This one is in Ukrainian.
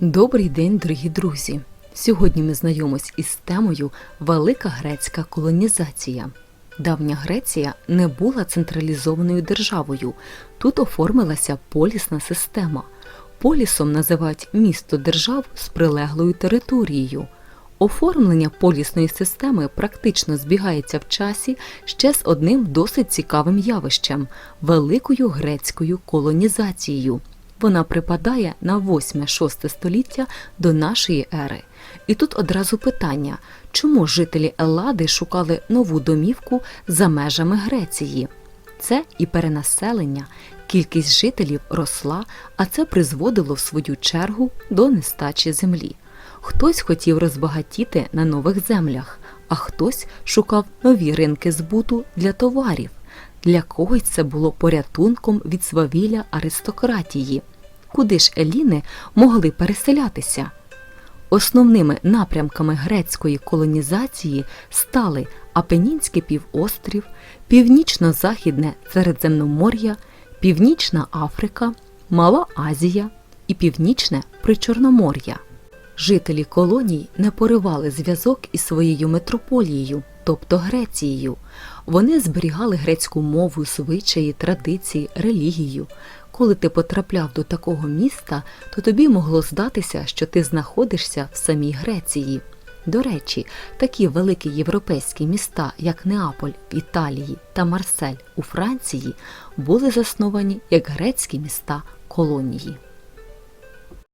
Добрий день, дорогі друзі! Сьогодні ми знайомимось із темою Велика грецька колонізація. Давня Греція не була централізованою державою. Тут оформилася полісна система. Полісом називають місто держав з прилеглою територією. Оформлення полісної системи практично збігається в часі ще з одним досить цікавим явищем великою грецькою колонізацією. Вона припадає на 8-6 століття до нашої ери. І тут одразу питання, чому жителі Еллади шукали нову домівку за межами Греції? Це і перенаселення, кількість жителів росла, а це призводило в свою чергу до нестачі землі. Хтось хотів розбагатіти на нових землях, а хтось шукав нові ринки збуту для товарів. Для когось це було порятунком від свавілля аристократії. Куди ж еліни могли переселятися? Основними напрямками грецької колонізації стали Апенінський півострів, Північно-Західне Середземномор'я, Північна Африка, Мала Азія і Північне Причорномор'я. Жителі колоній не поривали зв'язок із своєю метрополією, тобто Грецією. Вони зберігали грецьку мову, звичаї, традиції, релігію. Коли ти потрапляв до такого міста, то тобі могло здатися, що ти знаходишся в самій Греції. До речі, такі великі європейські міста, як Неаполь в Італії та Марсель у Франції, були засновані як грецькі міста колонії.